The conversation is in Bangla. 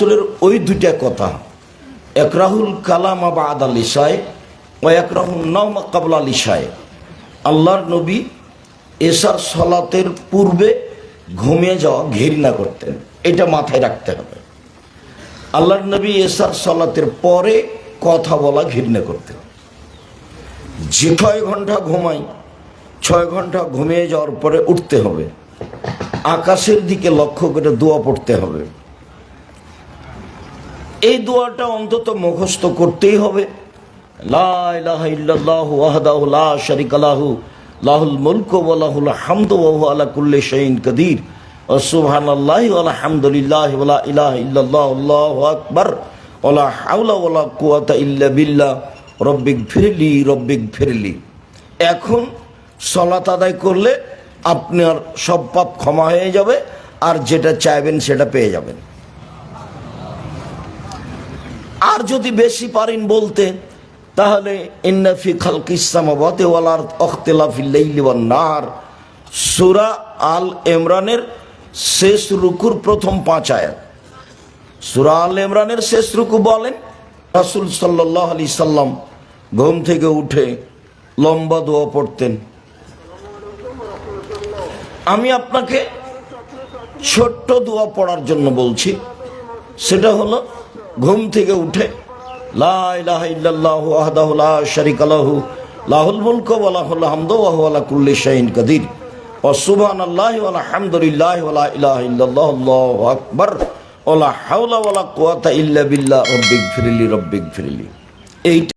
রাসুলের ওই দুইটা কথা। একরাহুল কালাম বা আদা লিসায় ও একরাহুল নওমা কাবলা লিসায়। আল্লাহর নবী এসার সলাতের পূর্বে ঘুমিয়ে যাওয়া, ঘৃণা করতেন। এটা মাথায় রাখতে হবে। আল্লাহর নবী এসার সলাতের পরে কথা বলা, ঘৃণা করতেন। যে ছয় ঘণ্টা ঘুমাই, ছয় ঘণ্টা ঘুমিয়ে যাওয়ার পরে উঠতে হবে। আকাশের দিকে লক্ষ্য করে দোয়া পড়তে হবে। এই দোয়াটা অন্তত মুখস্থ করতেই হবে। লাহুল মুলকু হামদু আলা কুল্লি কাদির। ওয়া সুবহানাল্লাহি ওয়া আলহামদুলিল্লাহি ওয়া লা ইলাহা ইল্লাল্লাহু, আল্লাহু আকবার। ওয়া হাওলা ওয়া লা কুওয়াতা ইল্লা রব্বিক রব্বিক এখন সলাত আদায় করলে আপনার সব পাপ ক্ষমা হয়ে যাবে, আর যেটা চাইবেন সেটা পেয়ে যাবেন। আর যদি বেশি পারেন বলতে, তাহলে ইন্নাফি খালকি ইসলামাবাদে ওয়ালার অখতেলাফি লাইলি ওয়ান নার সুরা আল ইমরানের শেষ রুকুর প্রথম পাঁচ আয়াত। সুরা আল ইমরানের শেষ রুকু বলেন, রাসুল সাল্লাহ আলি সাল্লাম ঘুম থেকে উঠে লম্বা দোয়া পড়তেন। আমি আপনাকে ছোট্ট দোয়া পড়ার জন্য বলছি, সেটা হলো ঘুম থেকে উঠে লাহুল মুলক কুল্লি শাহিন কদির। ইলাহা ইল্লাল্লাহু, আল্লাহু আকবার। ওয়া লা হাওলা ওয়া লা কুওয়াতা ইল্লা বিল্লাহ রব্বিক ফিরিলি এইটা